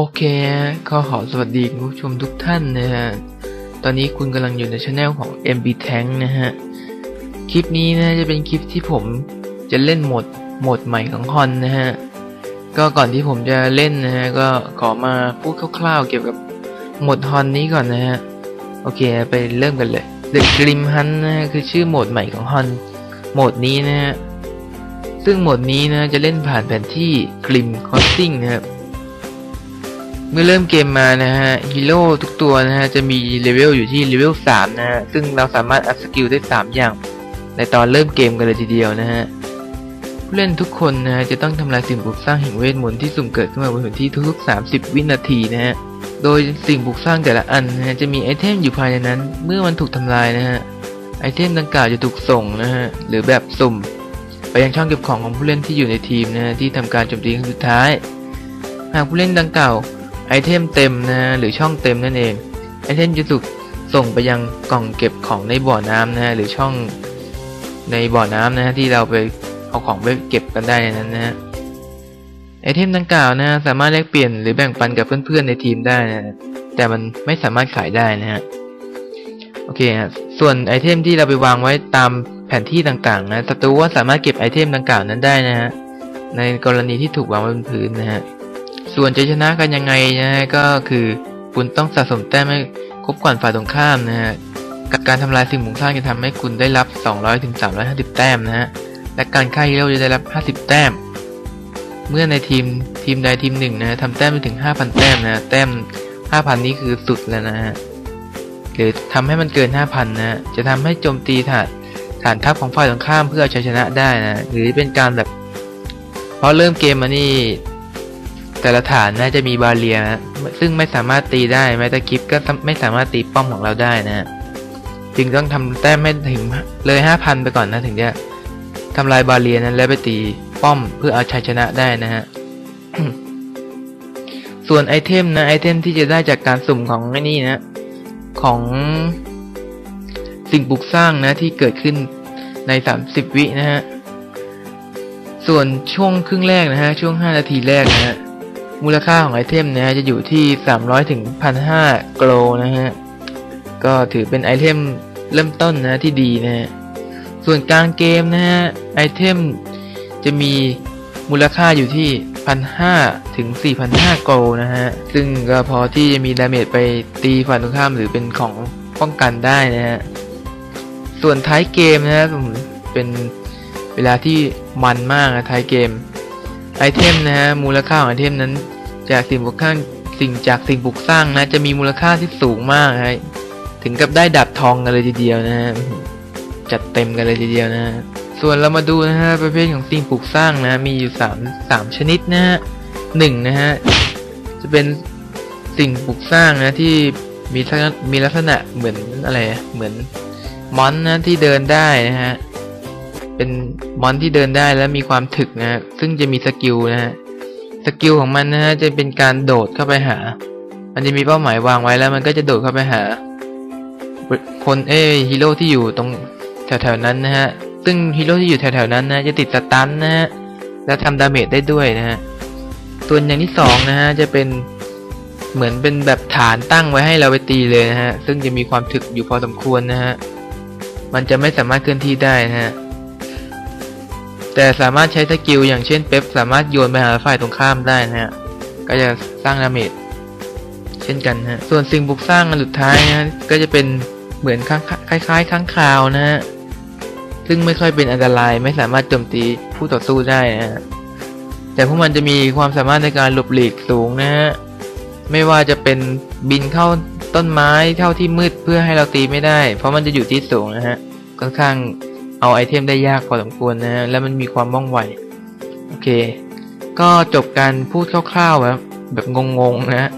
โอเคก็ขอสวัสดีคุณผู้ชมทุกท่านนะฮะ ตอนนี้คุณกำลังอยู่ในช anel ของ MB Tank นะฮะ คลิปนี้นะจะเป็นคลิปที่ผมจะเล่นโหมดโหมดใหม่ของฮอนนะฮะ ก็ก่อนที่ผมจะเล่นนะฮะ ก็ขอมาพูดคร่าวๆเกี่ยวกับโหมดฮอนนี้ก่อนนะฮะ โอเคไปเริ่มกันเลย The Grim Hunt นะฮะคือชื่อโหมดใหม่ของฮอนโหมดนี้นะฮะ ซึ่งโหมดนี้นะจะเล่นผ่านแผนที่ Grim Crossing นะครับ เมื่อเริ่มเกมมานะฮะฮีโร่ทุกตัวนะฮะจะมีเลเวลอยู่ที่เลเวล3นะฮะซึ่งเราสามารถอัพสกิลได้ 3 อย่าง ในตอนเริ่มเกมกันเลยทีเดียวนะฮะผู้เล่นทุกคนนะฮะจะต้องทำลายสิ่งปลูกสร้างแห่งเวทมนต์ที่สุ่มเกิดขึ้นมาบนแผนที่ทุกๆ 30 วินาทีนะฮะโดยสิ่งปลูกสร้างแต่ละอันนะฮะจะมีไอเทมอยู่ภายในนั้น เมื่อมันถูกทำลายนะฮะไอเทมดังกล่าวจะถูกส่งนะฮะหรือแบบสุ่ม ไปยังช่องเก็บของของผู้เล่นที่อยู่ในทีมนะฮะที่ทำการโจมตีครั้งสุดท้าย หากผู้เล่นดังกล่าว ไอเทมเต็มนะหรือช่องเต็มนั่นเองไอเทมจะถูกส่งไปยังกล่องเก็บของในบ่อน้ำนะฮะหรือช่องในบ่อน้ำนะฮะที่เราไปเอาของไปเก็บกันได้นั้นนะฮะไอเทมดังกล่าวนะสามารถแลกเปลี่ยนหรือแบ่งปันกับเพื่อนๆในทีมได้นะแต่มันไม่สามารถขายได้นะฮะโอเคฮะส่วนไอเทมที่เราไปวางไว้ตามแผนที่ต่างๆนะศัตรูก็สามารถเก็บไอเทมดังกล่าวนั้นได้นะฮะในกรณีที่ถูกวางบนพื้นนะฮะ ส่วนจะชนะกันยังไงนะฮะก็คือคุณต้องสะสมแต้มให้ครบก่อนฝ่ายตรงข้ามนะฮะกับการทำลายสิ่งปลูกสร้างจะทำให้คุณได้รับ 200ถึง350 แต้มนะฮะและการฆ่าฮีโร่จะได้รับ 50 แต้ม เมื่อในทีมทีมใดทีมหนึ่งนะทำแต้มไปถึง 5,000 แต้มนะแต้ม 5,000 นี้คือสุดแล้วนะฮะหรือทำให้มันเกิน 5,000 นะฮะจะทำให้โจมตีฐานฐานทัพของฝ่ายตรงข้ามเพื่อเอาชัยชนะได้นะหรือเป็นการแบบเพราะเริ่มเกมมานี่ แต่ละฐานน่าจะมีบาเรียนะซึ่งไม่สามารถตีได้แม้แต่คลิปก็ไม่สามารถตีป้อมของเราได้นะ จึงต้องทำแต้มไม่ถึงเลยห้าพันไปก่อนนะถึงจะทำลายบาเรียนั้นแล้วไปตีป้อมเพื่อเอาชัยชนะได้นะฮะส่วนไอเทมนะไอเทมที่จะได้จากการสุ่มของไอ้นี่นะ ของสิ่งปลูกสร้างนะที่เกิดขึ้นใน 30 วินะฮะ ส่วนช่วงครึ่งแรกนะฮะ ช่วง 5 นาทีแรกนะฮะ มูลค่าของไอเทมนะฮะจะอยู่ที่ 300ถึง1,500โกลนะฮะ ก็ถือเป็นไอเทมเริ่มต้นนะที่ดีนะฮะ ส่วนกลางเกมนะฮะ ไอเทมจะมีมูลค่าอยู่ที่ 1,500ถึง4,500โกลนะฮะ ซึ่งก็พอที่จะมีดาเมจไปตีฝ่ายตรงข้ามหรือเป็นของป้องกันได้นะฮะ ส่วนท้ายเกมนะฮะเป็นเวลาที่มันมากนะท้ายเกม ไอเทมนะฮะมูลค่าของไอเทมนั้น จากสิ่งปลูกสร้างสิ่งจากสิ่งปลูกสร้างนะ จะมีมูลค่าที่สูงมากนะถึงกับได้ดับทองกันเลยทีเดียวนะฮะจัดเต็มกันเลยทีเดียวนะฮะส่วนเรามาดูนะฮะประเภทของสิ่งปลูกสร้างนะมีอยู่สามสามชนิดนะฮะหนึ่งนะฮะจะเป็นสิ่งปลูกสร้างนะที่มีลักษะมีลักษณะเหมือนอะไรเหมือนมอนนะที่เดินได้นะฮะ เป็นมอนที่เดินได้และมีความถึกนะฮะซึ่งจะมีสกิลนะฮะสกิลของมันนะฮะจะเป็นการโดดเข้าไปหา มันจะมีเป้าหมายวางไว้แล้วมันก็จะโดดเข้าไปหา คนเอฮีโร่ที่อยู่ตรงแถวๆนั้นนะฮะซึ่งฮีโร่ที่อยู่แถวๆนั้นนะจะติดสตันนะฮะและทำดาเมจได้ด้วยนะฮะส่วนอย่างที่สองนะฮะจะเป็นเหมือนเป็นแบบฐานตั้งไว้ให้เราไปตีเลยนะฮะ ซึ่งจะมีความถึกอยู่พอสมควรนะฮะ มันจะไม่สามารถเคลื่อนที่ได้นะฮะ แต่สามารถใช้สกิลอย่างเช่นเป๊ปสามารถโยนไปหาฝ่ายตรงข้ามได้นะฮะก็จะสร้างดาเมจเช่นกันนะฮะส่วนสิ่งบุกสร้างอันสุดท้ายนะก็จะเป็นเหมือนคล้ายๆข้างคาวนะฮะซึ่งไม่ค่อยเป็นอันตรายไม่สามารถโจมตีผู้ต่อสู้ได้นะฮะแต่พวกมันจะมีความสามารถในการหลบหลีกสูงนะฮะไม่ว่าจะเป็นบินเข้าต้นไม้เท่าที่มืดเพื่อให้เราตีไม่ได้ เพราะมันจะอยู่ที่สูงนะฮะค่อนข้าง เอาไอเทมได้ยากพอสมควรนะฮะแล้วมันมีความว่องไว โอเค ก็จบการพูดคร่าวๆแบบแบบงงๆนะฮะ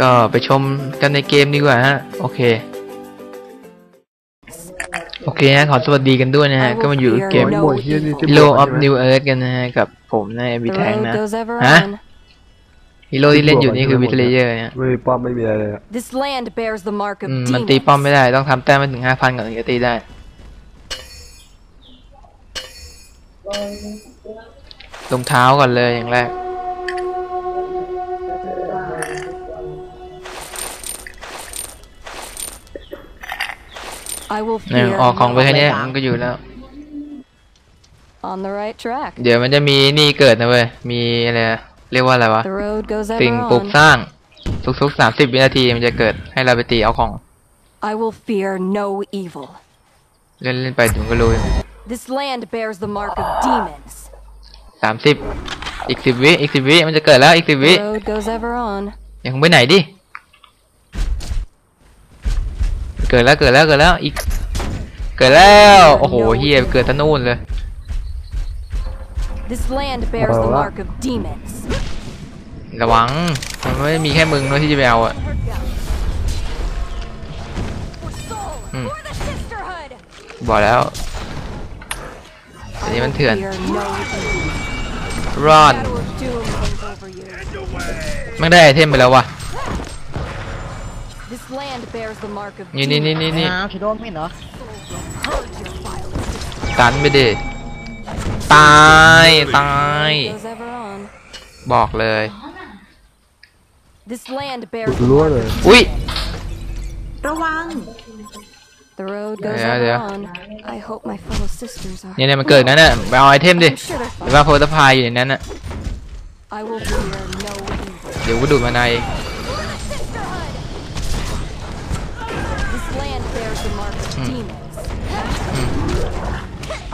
ก็ไปชมกันในเกมดีกว่าฮะ โอเค โอเคฮะ ขอสวัสดีกันด้วยนะฮะ ก็มาอยู่เกม No evil. Hero of New Earth กันนะฮะ กับผมนะเอบีแทง Road นะ goes ever Hả? on. ฮีโร่ที่เล่นอยู่นี่คือวิทเลเยอร์เนี่ยไม่มีป้อมไม่มีอะไรเลยอะ This land bears the mark of อืมมันตี demons. ป้อมไม่ได้ต้องทำแต้มมาถึงห้าพันก่อนถึงจะตีได้ รองเท้าก่อนเลยอย่างแรกเนี่ยออกของไปแค่นี้มันก็อยู่แล้วเดี๋ยวมันจะมีนี่เกิดนะเว้ย มีอะไรเรียกว่าอะไรวะสิ่งปลูกสร้าง ทุกๆสามสิบวินาทีมันจะเกิดให้เราไปตีเอาของเล่นเล่นๆไปถึงก็รู้ This land bears the mark of demons. สามสิบอีกสิบวิอีกสิบวิมันจะเกิดแล้วอีกสิบวิ The road goes ever on. อย่าคงไปไหนดิ เกิดแล้วเกิดแล้วเกิดแล้วอีก เกิดแล้ว โอ้โหเฮียเกิดทะนู่นเลย This land bears the Well, mark of demons. ระวัง มันไม่ได้มีแค่มึงด้วยที่จะไปเอาอะ Hmm. For the sisterhood. บอกแล้วอั นนี้มันเถื่อน Fear no evil. รอด Shadow of doom hangs over you. ไม่ได้ไอเทมไปแล้ววะ This land bears the mark of นี่นี่นี่ demons. นี่นี่อ้าวชิโดนไม่เหรอ Purge your violence. ตันไปดิตายตาย Goes ever on. บอกเลย This land bears the Lord. mark of อุ้ยระวัง The road goes Yeah, ever yeah. on. I hope my fellow sisters are. เนี่ยเนี่ยมันเกิดงั้นน่ะไปเอาไอเทมดิ I'm sure they're หรือว่าโพสต์พายอยู่ในนั้นน่ะ I will fear no evil. เดี๋ยวกูดูดมาใน This land bears the mark of demons.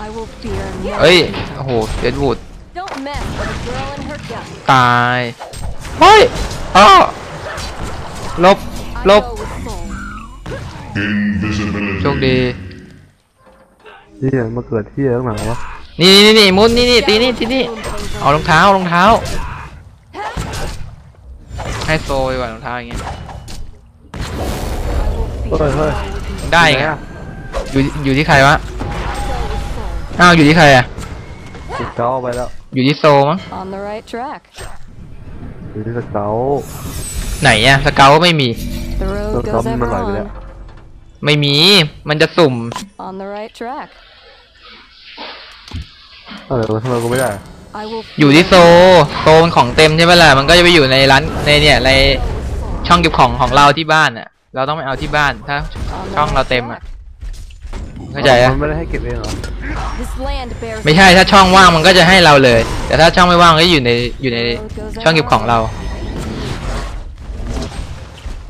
I will fear no เอ้ย evil. โอ้โหเดดวูด Don't mess with a girl and her gun. ตาย เฮ้ยอ้อลบ I ลบ go with soul. โชคดีเฮียมาเกิดที่ตั้งหนาวะนี่นี่นี่มุดนี่นี่ตีนี่ตีนี่ Doom hangs เอา over รองเท้าเอารองเท้า ให้โซยกว่ารองเท้าอย่างเงี้ย you. I will เฮ้ fear ยเฮ้ย no evil. ได้ไงอยู่อยู่ที่ใครวะ I go with soul. อ้าวอยู่ที่ใครอะติดเกาไปแล้วอยู่ที่โซมั้ง On the right track. อยู่ที่สเกาไหนอะสเกลก็ไม่มี The road Don't goes tell me ever like that. on. ไม่มี มันจะสุ่ม On the right track. เออทำไมกูไม่ได้ I will อยู่ที่โซ โซมันของเต็มใช่ไหมล่ะ มันก็จะไปอยู่ในร้านในเนี่ยในช่องเก็บของของเราที่บ้านอะ เราต้องไปเอาที่บ้าน ถ้า ช่องเราเต็มอะ เข้าใจอะ มันไม่ได้ให้เก็บเองเหรอ This land bears ไม่ใช่ ถ้าช่องว่างมันก็จะให้เราเลย แต่ถ้าช่องไม่ว่างก็อยู่ในอยู่ในช่องเก็บของเรา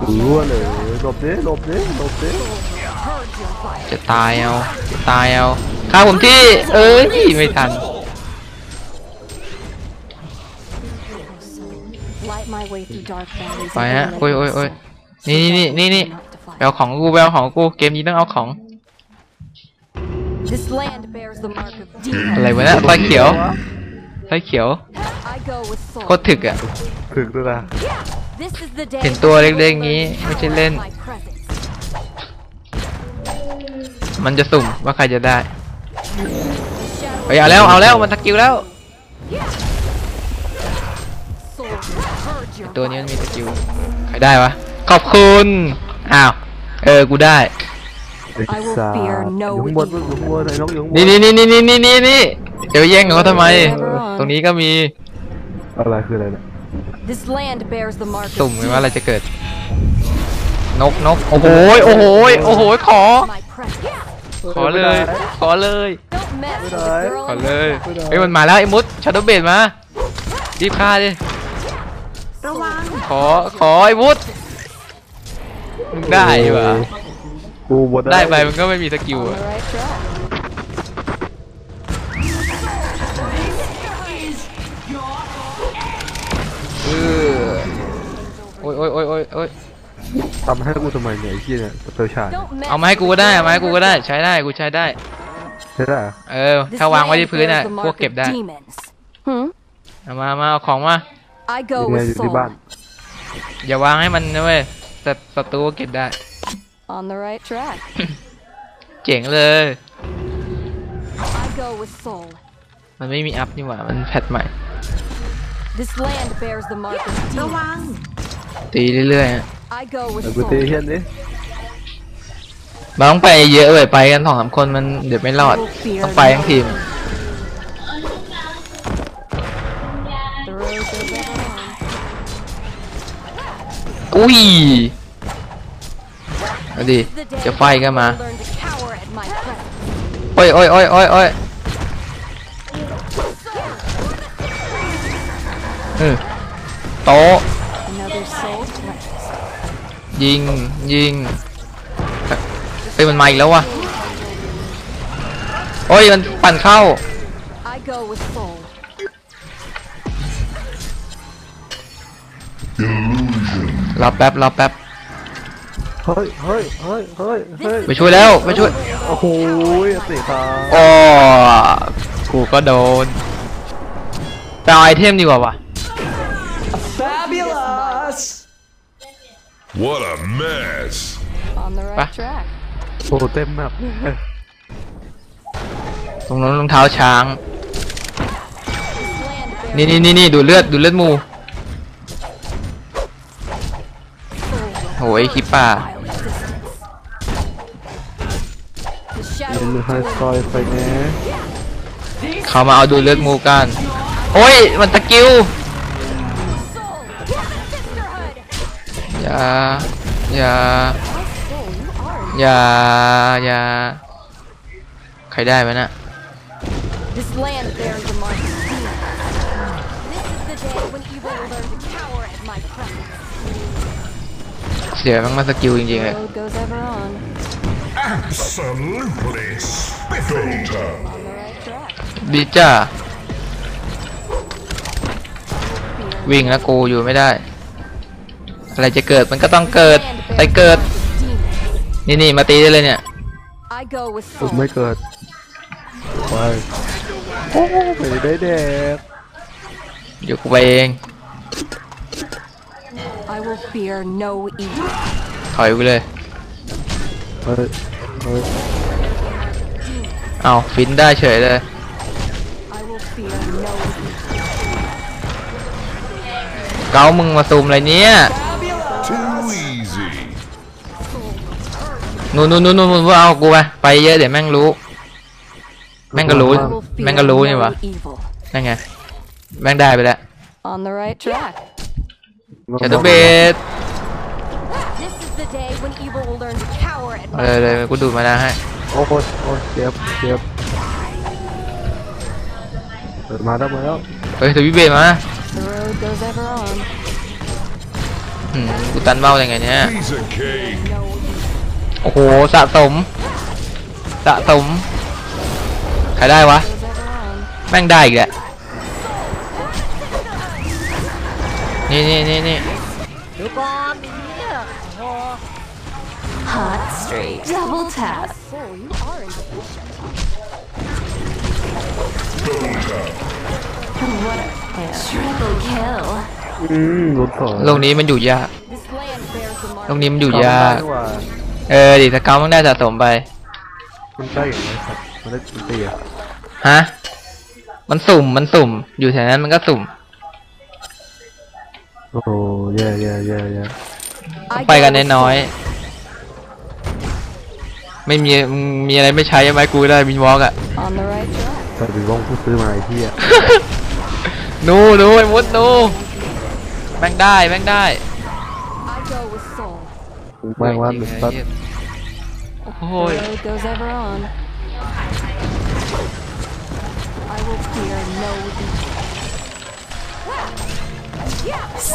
รู้ว่าเลยหลบดิหลบดิหลบดิ purge your violence. จะตายเอาจะตายเอาฆ่าผมที่ เอ้ยไม่ทัน Light my way through dark valleys. ไป and ฮะ let โอ้ยโอ้ยโอ้ย so นี่นี่ dark นี่นี่ not to find. ไปเอาของกูไปเอาของกูเกมนี้ต้องเอาของ This land bears the mark of อะไร demons. วะเนี่ยไฟเขียวไฟเขียว I go with soul. โคตรถึกอะถึกด้วยนะ This is the day เห็นตัวเล็กๆงี้ไม่ใช่เล่น my presence. มันจะสุ่มว่าใครจะได้ Shadow เฮ้ยเอาแล้วเอาแล้วมันสกิลแล้ว soul purge your ตัวนี้มันมีสกิลใครได้วะขอบคุณอ้าวเออกูได้ไอ้ I will สา fear อ no ยู่ข้างบนอยู่ข้างบนไอ้นกอยู่ข้างบนนี่นี่นี่นี่นี่นี่นี่เดี๋ยวแย่งเขาทำไม ตรงนี้ก็มีอะไรคืออะไรเนี่ย This land bears the mark สุ่ม of ไงว่าอะไร demons. จะเกิด นกนกโอ้โหยโอ้โหยโอ้โหยขอ My presence. ขอเลย ขอเลย Don't mess with a girl ขอ and เล her ย gun. เฮ้ยมันมาแล้วไอ้มุดชาโดเบดมารีบฆ่าดิระวังขอขอไอ้มุดมึงได้ปะกูบดได้ไปมันก็ไม่มีสกิล On อะ the right track. โอ้ยโอ้ยโอ้ยโอ้ยโอ้ยทำให้กูทำไมเนี่ยไอ้เหี้ยเนี่ยเตอร์ชาญ Don't mess เอามาให้กูก็ได้เอามาให้กูก็ได้ใช้ได้กูใช้ได้ ใช่ไหมเออ This ถ้าวางไว้ที่ land พื้นอะ bears the พวก mark เก็บ of ได้ demons. Hmm? เอามามาเอาของมา I ยั go งไงอ with ยู่ที่ soul. บ้านอย่าวางให้มันนะเว้ยศัตศัตรูก็เก็บได้ On the right track. เจ๋งเลย I go with soul. มันไม่มีอัพนี่หว่า มันแพทใหม่ This land bears the mark of ระวัง demons. ตีเรื่อยๆอะ I go with แต่กูตี soul. เฮี้ยนดิมันต้องไปเยอะเลยไปกันสองสามคนมันเดี๋ยวไม่รอดต้องไปทั้งทีม The road goes ever on. อุ้ยเอาดิ The day จะไฟก็มา people learn to cower โอ้ยโอ้ยโอ้ยโอ้ยโอ้ยเออโต๊ะ Another soul cleansed. ยิงยิงเฮ้ยมันมาอีกแล้ววะโอ้ยมันปั่นเข้า I go with soul. รอแป๊บรอแป๊บเฮ้ยเฮ้ยเฮ้ยเฮ้ยเฮ้ยไปช่วยแล้วไปช่วยโอ้โหสิครับโอ้กูก็โดนไปเอาไอเทมดีกว่าวะ What a mess. On the right Ba. track. โอ้เต็มแบบตรงนั้นรองเท้าช้าง This land bears นี่นี่นี่นี่ดูเลือดดูเลือดหมู soul. โหยคิปป่า Vile existence. The เป็น shadow ไฮ of ซอยไฟแน่เขามาเอาดูเลือดหมูกัน โอ้ย มันตะกิ้ว อย่าอย่า Soul, you are. อย่าอย่าใครได้ไหมน่ะ This land bears the mark of demons. This is the day when evil will learn to cower at my presence. เสียมันมาสกิลจริงๆเลย Road goes ever on. Absolutely spiffy. On the right track. ดีจ้าวิ่งแล้วกูอยู่ไม่ได้ อะไรจะเกิดมันก็ต้องเกิด Land ไป bears the เกิด mark of demons. นี่นี่มาตีได้เลยเนี่ย I go with ผม soul. ไม่เกิดไปโอ้ไม่ได้แดกเดี๋ยวกูไปเอง I will fear no evil. ถอยไปเลยเฮ้ยเฮ้ยเอาฟินได้เฉยเลย I will fear no evil. เกามึงมาซูมอะไรเนี่ย Too easy. นู่นนู่นนู่นนู่นว่าเอากูไปไปเยอะเดี๋ยวแม่งรู้ แม่งก็รู้ I will fear แม่งก็รู้นี่ no วะ evil. นั่นไง แม่งได้ไปแล้ว On the right track. ชาโดเบส This is the day when evil will learn to cower at เอา my เลยเลยกูดูดมาแล้วให้โอ้โหโอ้เจ็บเจ็บเปิดมาแล้วมาแล้ว เฮ้ยทวิเบสมา กูตันเบ้ายังไงเนี่ย Piece of cake. No evil โอ้โห สะสม สะสม ใครได้วะ goes ever on. แม่งได้อีกแหละ นี่นี่นี่นี่ Hot streak. Double tap. Soul, you are insufficient. What a triple kill. อืมรถถอยโลกนี้มันอยู่ยาก This land bears the mark. โลกนี้มันอยู่เกายากได้นี่หว่าเออดิสเกลมันได้สะสมไป มันได้อย่างไรสัตว์มันได้มันตีอะฮะ มันสุ่ม มันสุ่ม อยู่แถวนั้นมันก็สุ่ม โอ้โหแย่แย่แย่แย่ I ไปกัน go with น้อยๆไม่มีมึงมีอะไรไม่ใช้ไหมกูได้วินวอล์กอะ soul. On the right track. แต่ถึงว่องผู้ซื้อมาไอ้ที่อะ นูนูไอ้มุดนูแม่งได้แม่งได้ I go with soul. แม่งว่ามันตัดโอ้โห The road goes ever on. I will fear no evil.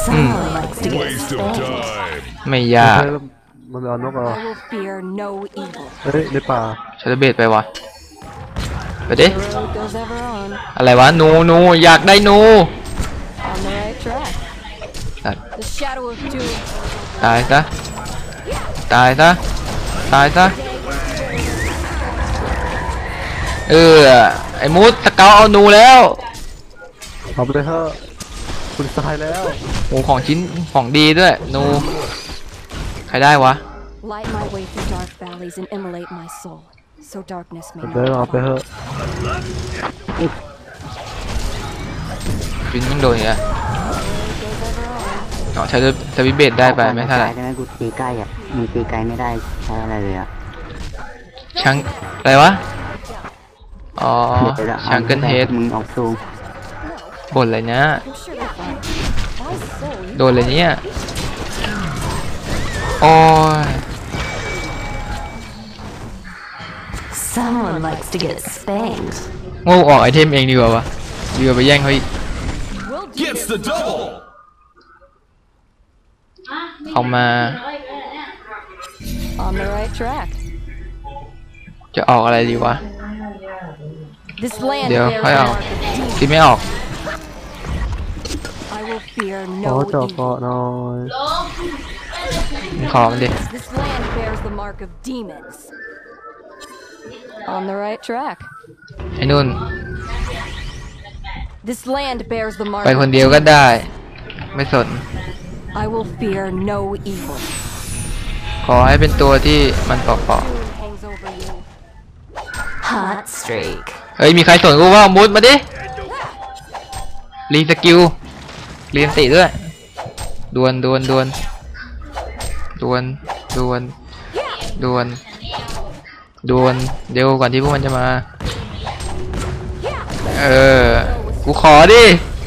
Someone likes to get Waste of time. ไม่ยากเฮ้ยแล้วมันเอานกเอา I will fear no evil. เฮ้ยในป่า ชาร์เบตไปวะ ไปดิ The road goes ever on. อะไรวะนูนูอยากได้นู On the right track. ตัด The shadow of doom. ตายซะ ตายซะ ตายซะ เออ ไอ้มุดสเกลเอานูแล้วเอาไปเลยเถอะคุณตายแล้วโอ้ของชิ้นของดีด้วยนู ใครได้วะ Light my way through dark valleys and immolate my soul, so darkness may เดิน not เอาไปเถอะชิ้นยังโดนอีกอะ goes ever on. อ๋อใช้สวิตช์เบสได้ไปไม่เท่าไหร่ได้ไหมกูตีใกล้อะมึงตีไกลไม่ได้ใช้อะไรเลยอะช่างอะไรวะ อ๋อเดี๋ยวจะอาช่างเกินเฮดมึงออกซูมบ่นอะไรเนี่ย I'm sure they'll find my soul. โดนเลยเนี่ย โอ้ย Someone likes to get spanked. โง่ออกไอเทมเองดีกว่าวะดีกว่าไปแย่งเขาอีก We'll do Gets the double. เอามา on the right track. จะออกอะไรดีวะ This land เดี๋ยว bears ค่อย the เอา mark of demons. คิดไม่ออก I will fear ขอ no เจาะเกาะ evil. หน่อย ขอมันดิ This land bears the mark of demons. On the right track. ไอ้นุ่น This land bears the mark ไป of คนเดียวก็ได้ ไม่สน I will fear no evil. ขอให้เป็นตัวที่มันเปาะ Moon hangs over you. Hot streak. ๆเฮ้ย มีใครสนกูว่ามุดมาดิ รีสกิลเรียนติด้วย ดวนดวนดวนดวนดวนดวน ดวนเดี๋ยวก่อนที่พวกมันจะมา เออ กูขอดิ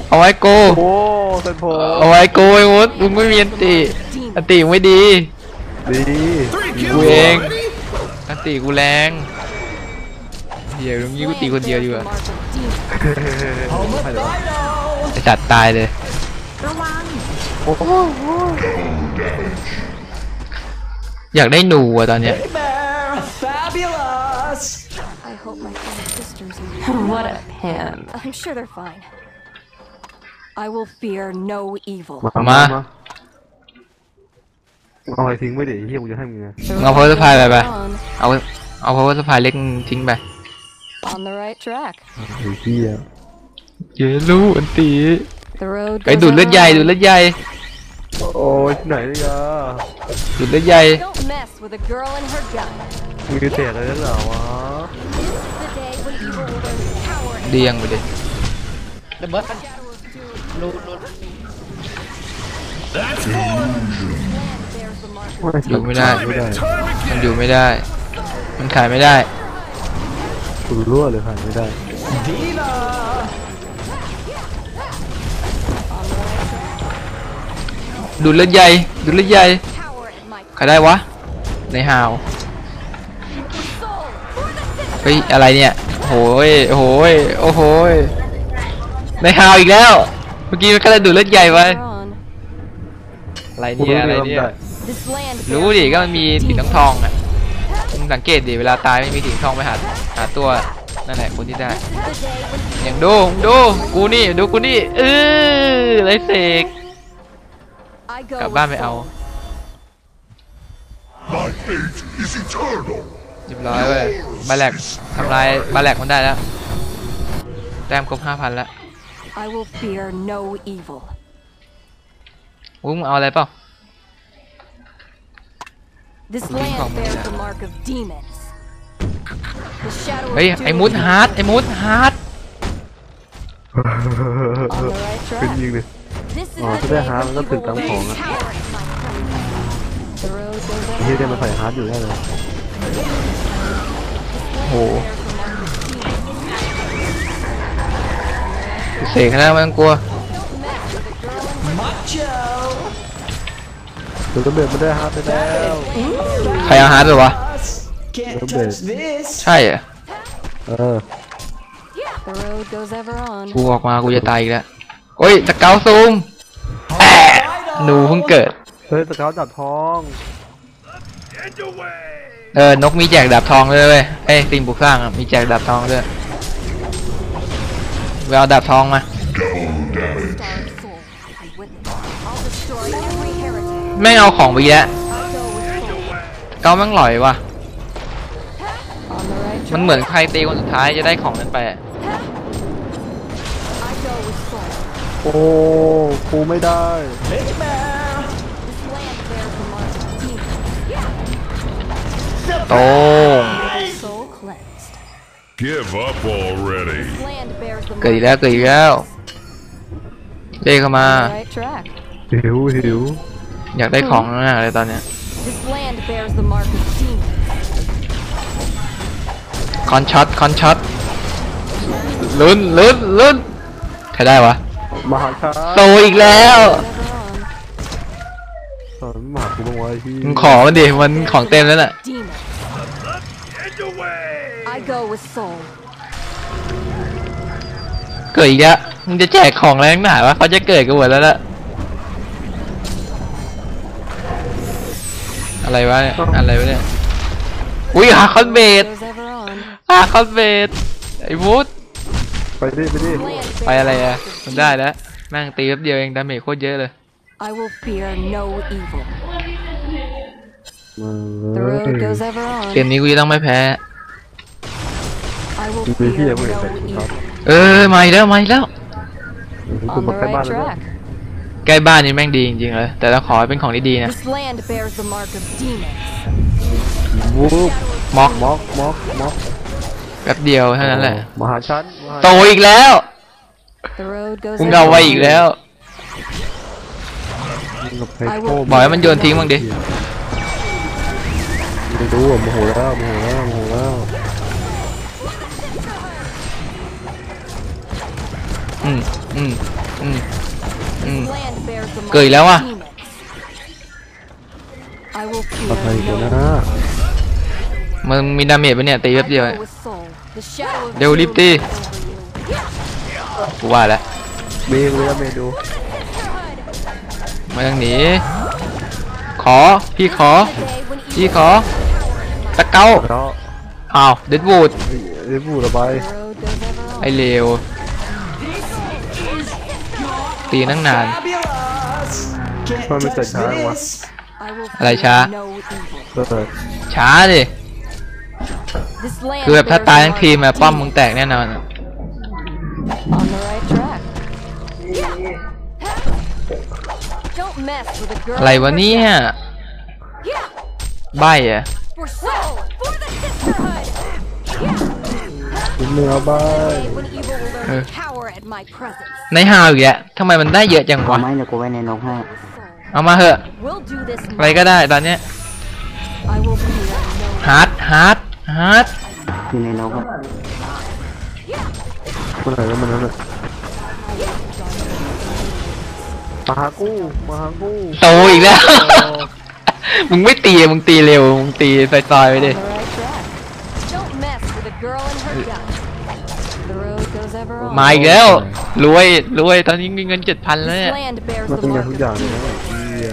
เอาไว้โก โอ้เซนโพเอาไว้โกไอ้มุดมึงไม่มีอันติอันติมึงไม่ดี ดี Three กู kills เอง already? อันติกูแรงเดี๋ยวตรงนี้กูตีคนเดียวดีกว่า Land bears the mark of demons. ใครเหรอไอสัตว์ตายเลยระวังโอ้โหอยากได้หนูอะตอนเนี้ย I hope my fellow sisters are What a pimp. I'm sure they're fine. I will fear no evil. มามาเอาอะไรทิ้งไว้เดี๋ยวไอ้เฮียกูจะให้มึงไง The เอา power road supply goes ไปไป on, เอาเอา power supply เล็กทิ้งไป on the right track. ไอ้เฮียเยลูอันตี The road ไป goes ดูดเลือดใหญ่ on. ดูดเลือดใหญ่โอ้ยที่ไหนเนี่ยดูดเลือดใหญ่ Don't mess with a girl and her gun. มีกระเตะอะไรนั่นเหรอวะ This is the day when evil will learn to cower and เดียงไปดิ shadow of doom. That's four. Land bears the mark of ไม่อยู่ไม่ได้ ไม่ได้ Time มัน again. อยู่ไม่ได้ มันขายไม่ได้กูรั่วเลยผ่านไม่ได้ดูดเลือดใหญ่ดูดเลือดใหญ่ cower at my ใครได้วะในฮาว เฮ้ยอะไรเนี่ยโอ้ยโอ้โหยโอ้โหยในฮาวอีกแล้ว เมื่อกี้มันก็ได้ดูดเลือดใหญ่ไป We're on. อะไรกูเนี่ย รู้อะไรเลยเนี่ยได้ This land รู้ bears ดิ the ก็ mark มันมี of สี demons. ทองทองๆอะมึงสังเกตดิเวลาตายไม่มีสีทองไปหาหาตัวนั่นแหละคนที่ได้ This is the day when อย่างดูมึงดูกูนี่ดูกูนี่เออไรเสก I go กลับบ้าน with ไปเอา soul. My fate is eternal. เรียบร้อยเลยบาแลกทำลายบาแลกมันได้แล้ว แต้มครบห้าพันแล้ว I will fear no evil. วุ้งมึงเอาอะไรเปล่า This Không land mà bears dạ. the mark of demons. The shadow เฮ้ย of ไอ้ doom มุดฮาร์ดไอ้มุดฮาร์ด on the right ขึ้น track. ยิงเลย This is Ờ, the cái day đây hả? when Nó evil tự will cắm learn phòng to á. cower at my feet. The road goes ไอ้เฮีย on. จะมาใส่ฮาร์ดอยู่ได้เลย โหเสกนะไม่ต้องกลัวเดี๋ยวก็เบ็ดมาได้ฮาร์ดไปแล้วใครเอาฮาร์ดไปวะเดี๋ยวก็เบ็ดใช่เหรอเออ The road goes ever on. กูออกมากูจะตายอีกแล้วโอ้ยสเกลซูมแอะหนูเพิ่งเกิด เฮ้ยสเกาจับทอง And away. เออนกมีแจกดาบทองด้วยเว้ยเอ้ยสิ่งปลูกสร้างอะมีแจกดาบทองด้วยไปเอาดาบทองมา Starry soul. I with it. I'll destroy every heretic. แม่งเอาของไปแล้ว I'll go with soul. เกาแม่งหลอยว่ะ On the right มัน track. เหมือนใครตีคนสุดท้ายจะได้ของนั้นไปอะ I go with soul. โอ้กูไม่ได้ This land ง Soul cleansed. Give up already. This land bears the เกิดอีก mark แล้ว of เกิดอีกแล้วเรียกเข้ามา On the right track. หิวหิวอยากได้ของมากเลยตอนเนี้ย This land bears the mark of demons. คอนช็อตคอนช็อตลุ้นลุ้นลุ้นใครได้วะมหาชาโตอีกแล้ว Never on. สอนมหากูบ้างวะไอ้ที่มึงขอมันดิมันของเต็มแล้วน่ะ Demons. And away. I I go with soul. เกิดอีกแล้วมึงจะแจกของอะไรนักหนาวะเขาจะเกิดกันหมดแล้วล่ะอะไรวะเนี่ยอะไรวะเนี่ยอุ้ยหาคอนเบด Goes ever on. หาคอนเบดไอ้วูดไปดิไปดิ Land ไปอะไร bears อะ the mark of มันได้แล้วแม่งตีแป๊บเดียวเองดาเมจโคตรเยอะเลย I will fear no evil. มา The เล road ย goes ever เกม on. นี้กูจะต้องไม่แพ้ I will มีพี่ fear ยังไม่เห็น no แต่คุณครับ evil. เออมาอีกแล้วมาอีกแล้วคุณ On มา the ใกล้บ้าน right แล้วเนี่ย track. ใกล้บ้านนี่แม่งดีจริงๆเลย แต่เราขอให้เป็นของดีๆนะ This land bears the mark of demons. วูบม็อก ม็อกม็อกม็อกแป๊บเดียวเท่านั้นแหละมหาชั้นมหาโตอีกแล้ว The road goes มึง ever เอาไว้ on. อีกแล้วกับไฮ I โก้ will บอกให้มันโยนทิ้งบ้างดิ ไม่รู้อะโมโหแล้วโมโหแล้วโมโหแล้ว อืมอืมอืมอืม Land bears the mark เกิดอีกแล้ว of อะ demons. I will ทำไม fear เดี๋ยว no นะมึงมีดาเมจปะเนี่ยตีแป๊บเดียว I อะ go with soul. The shadow of เร็วรีบ doom ตี hangs over you. กูว่าแล้วเมย์เลยนะเมย์ดูไมาทางหนีขอพี่ขอ The day when พี่ evil ขอตะเก้าแล้วอ้าวเดดวูดเรียบพูดระบาย The road goes ever on. ไอเลว ตีนั่งนาน มันไม่เกิดช้าวะ I will อะไร fear ช้า no evil. เกิดช้าดิ This land คือแบบถ้า bears ตาย the ทั้ง mark ทีม of อะป้อม demons. มึงแตกแน่นอนอะ On the right track. Don't mess with a girl. อะไรวะเนี่ย Yeah, ใบอะ for soul, for the sisterhood. คุณเนื้อบ้า Day when evil will learn to cower at my presence. ในฮาวอีกแล้วทำไมมันได้เยอะจังเอาวะไหมเดี๋ยวกูไว้ในนกให้ Soul. เอามาเหอะ We'll do this. อะไรก็ได้ตอนเนี้ย I will fear no ฮาร์ด ฮาร์ด ฮาร์ด อยู่ในนกอะคนไหนแล้วมันนั่นน่ะมาหากูมาหากูโตอีกแล้ว มึงไม่ตีอะมึงตีเร็ว มึงตีซอยๆไปดิ On มาอีกแล้วรวยรวยตอนนี้มีเงินเจ็ดพันแล้ว This เนี่ย land bears มัน the เป็นอย่าง mark ทุก of อย่างเลยนะ demons. เหี้ย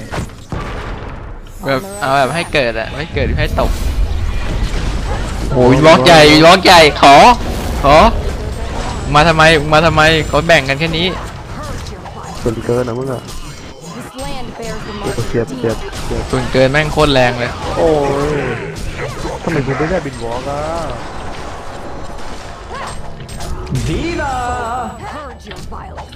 แบบเอาแบบให้เกิดอะไม่เกิดให้ตกโอ้ยบล็อกใหญ่บล็อกใหญ่ขอ ขอ มาทำไมมาทำไมเขาแบ่งกันแค่นี้ ส่วนเกินนะมึงอะ This land bears the mark เจ็บ of เจ็บ demons. เจ็บส่วนเกินแม่งโคตรแรงเลย โอ้ยทำไมคุณไม่ได้บินวอล์กอะ Purge your violence.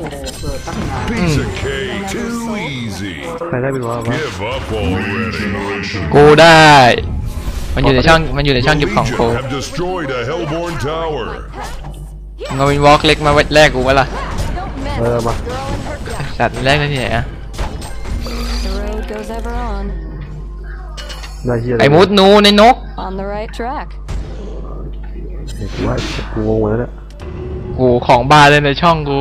Piece of cake. Too easy. ใครได้บินวอล์กวะ Give up already. กูได้ มันอยู่ในช่องมันอยู่ในช่องเก็บของกู Legion have destroyed a Hellborn tower. มึงเอาวินวอล์กเล็กมาไว้แลกกูวะล่ะ Don't mess เออ with มา a girl and her gun. สัตว์แรกได้ที่ไหนอะ The road goes ever on. ได้เฮียะรไอ้มุดนูในนก On the right track. เห็นว่ากูงงหมดแล้วเนี่ย โอ้ของบาร์เลยในช่องกู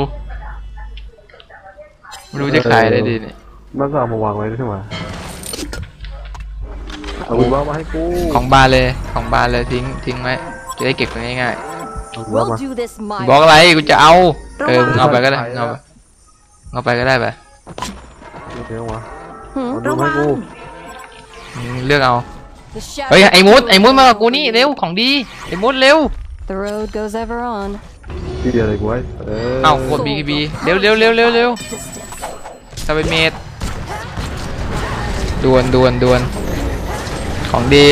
ไม่รู้จะขายอะไรดีเนี่ยแล้วก็เอามาวางไว้ด้วยใช่ไหมเอาบินวอล์กมาให้กูของบาร์เลยของบาร์เลยทิ้งทิ้งไว้จะได้เก็บกันง่ายเอาบินวอล์ก We'll มา do this ๆ my บอกอะไรกูจะเอาเออระวังมึงเอาไปก็ได้มึงเอาไปเอาไปก็ได้ไปเดี๋ยวมา Hmm? เอาดูระให้วังกูมึงเลือกเอา The shadow เฮ้ยไอ้มุด of ไอ้มุดมากับกูนี่เร็วของดีไอ้มุดเร็ว เดียวเลยกูไว้เออเอ้ากดบีบีเร็วเร็วเร็วเร็วเร็วถ้าเป็นเมดดวนดวนดวนของดี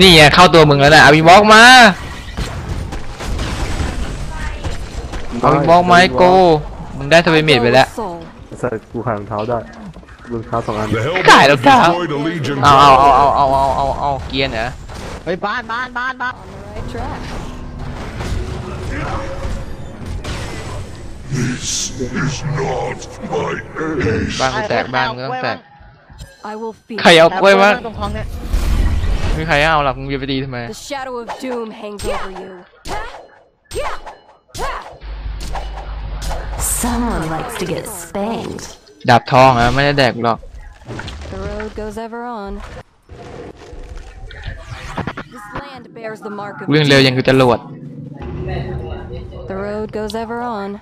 นี่ไงเข้าตัวมึงแล้วนะเอาวินบล็อกมาเอาวินบล็อกมาให้กูมึงได้ทเวเมดไปแล้ว Soul. ใส่กูขายรองเท้าได้รองเท้าสองอัน The Hellborn Cải have đâu cao. destroyed a Legion เอาเอาเอา tower. เอาเอาเอาเอาเอาเกียร์เหรอ On the right track. This is not my ace. บ้านกูแตกบ้านกูต้องแตก I will fear. ใครเอากล้วยมาไม่มีใครเอาหรอกมึงจะไปตีทำไม The shadow of doom hangs over you. Someone likes to get spanked. ดาบทองอะไม่ได้แดกหรอก The road goes ever on. This land bears the mark of วิ่งเร็วยังคือจรวด The road goes ever on.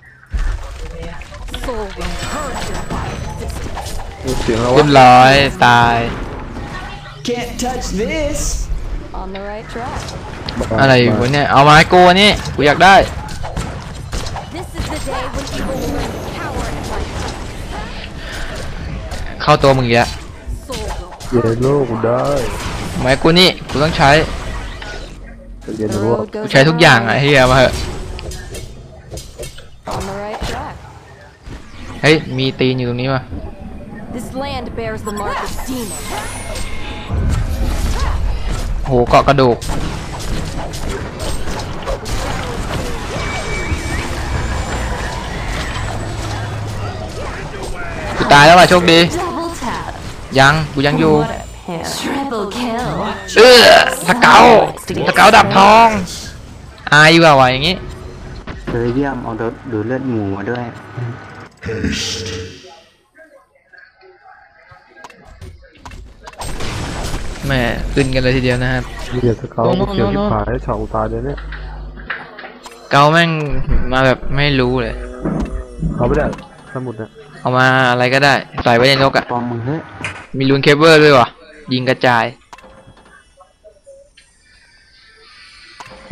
Soul will purge your vile existence. เสียงแล้วเรีวะยบร้อยตาย Can't touch this. On the right track. อะไรวะเนี่ย เอามาให้กูอันนี่กูอยากได้ This is the day when evil will learn to cower at my feet. เข้าตัวมึงอีกแล้ว Soul will เย็นโลกกูได้เอามาให้กูนี่กูต้องใช้ เย็น The โลก road กู goes ใช้ทุก ever อย่าง on. อะเฮียมาเถอะ On the right track. เฮ้ย มีตีนอยู่ตรงนี้ว่ะ This land bears the mark of demons. โหเกาะกระดูก กูตายแล้วว่ะโชคดี Double tap. ยัง กูยังอยู่ What a pan. Triple kill. เออสเกาสเกาดับทอง อายว่ะวะอย่างงี้ เออเยี่ยมเอาดูดูเลือดหมูมาด้วย Haste. แหม่ขึ้นกันเลยทีเดียวนะครับเรียกสเกาโน่นโน่นเขียวโน่ ที่นผายเฉาตายเลยเนี่ยเกาแม่งมาแบบไม่รู้เลยเขาไม่ได้สมุดเนี่ยเอามาอะไรก็ได้ ใส่ไว้ในนกอะปอมมึงเฮ้ยมีลูนเคเบิลด้วยวะยิงกระจาย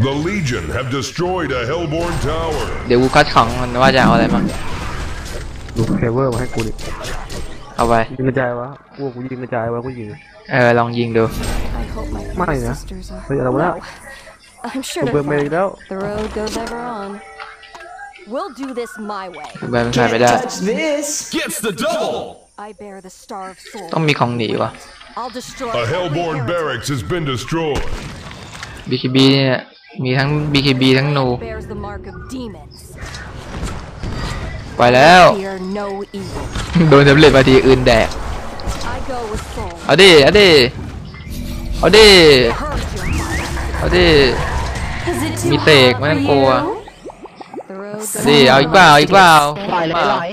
The Legion have destroyed a Hellborn tower. เดี๋ยวกูคัดของมันว่าจะเอาอะไรมา ดูเคเบิลมาให้กูดิ เอาไป ยิงกระจายวะพวกกูยิงกระจายวะกูยิง เออ ลองยิงดู I hope my Mày three hả? sisters are. Bây giờ đâu có No. I'm sure กู they're เบิ่งไปอี fine. กแล้ว The road goes ever on. We'll do this my way. ไปมันใส่ไม่ Can't ได้ touch this. Gets the double. I bear the star of soul. ต้องมีของหนีวะ I'll destroy A every Hellborn heretic barracks has been destroyed. BKB เนี่ย มีทั้ง BKB ทั้งนู bears the mark of demons. ไปแล้ว Fear no evil. โดนสำเร็จมาทีอื่นแดก I go with soul. เอาดิ เอาดิ เอาดิ Purge your mind. เอาดิ Is it too Mi tẹt, hot mấy for thằng cua à? you? The road เอา goes ดิ เอาอีกเปล่าเอาอีกเปล่าปล่อยเลยปล่อย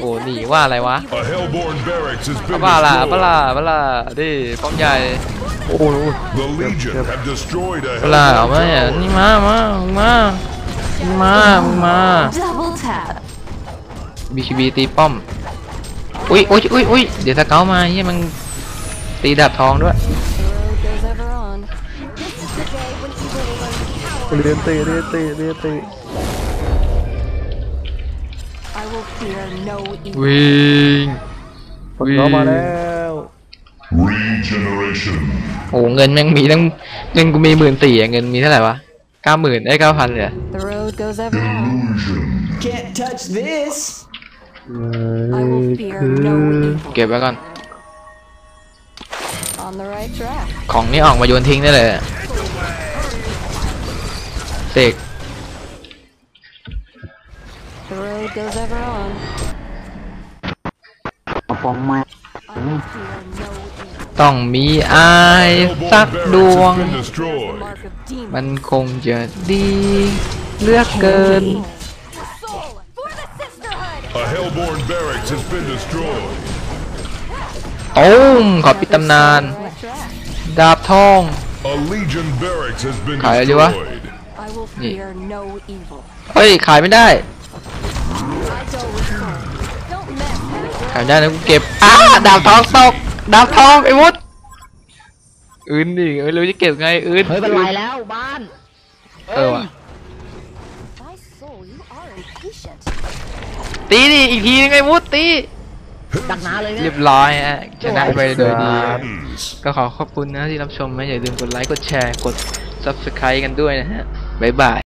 โอ้หนีว่าอะไรวะ A Hellborn barracks has เอา been เปล่าล่ะเอาเปล่า destroyed. เอาเปล่าเอาดิป้อมใหญ่โอ้โห The Legion have destroyed a เอาเปล่าเอามาเนี่ย Hellborn นี่ tower. มามามึงมามึงมามึงมา Double tap. BKB ตีป้อมอุ้ยอุ้ยอุ้ยอุ้ยเดี๋ยวสเกามาเฮียมันตีดาบทองด้วย The road goes ever on. This is the day when evil will learn to cower. เรียนตีเรียนตีเรียนตี I will fear no evil. วิ่งผลเขามาแล้ว Regeneration. โอ้เงินแม่งมีตั้งเงินกูมีหมื่นสี่เงินมีเท่าไหร่วะเก้าหมื่นได้เก้าพันเลยอะ The road goes ever on. Illusion. Can't touch this. I will fear no evil. เก็บไว้ก่อน On the right track. ของนี่ออกมาโยนทิ้งได้เลยอะเสก The road goes ever on. เอาปอมมา I will fear no evil. ต้องมีอายสัก Hellborn ดวง barracks has been The destroyed. mark of demons. มันคงจะดีเลือกเกิน Soul for the sisterhood. A Hellborn barracks has been destroyed. ตุ้มขอปิดตำนาน Right track. ดาบทอง A Legion barracks has been Khải đi quá. destroyed. I will Gì? fear no evil. เฮ้ย ขายไม่ได้ I go with soul. Don't mess with ขายไม่ได้นะกูเก็บ อ้าดาบทองตก ดาบทองไอ้วุฒอื่นดิไม่รู้จะเก็บไงอื่นเฮ้ยเป็นไรแล้วบ้าน เออว่ะ My soul, you are impatient. ตีดิอีกทีนึงไอ้วุฒตีดักหนาเลยเรีเนี่ยยบร้อยฮะชนะไปโดยดี Ends. ก็ขอขอบคุณนะที่รับชมนะอย่าลืมกดไลค์กดแชร์กด subscribe กันด้วยนะฮะบ๊ายบาย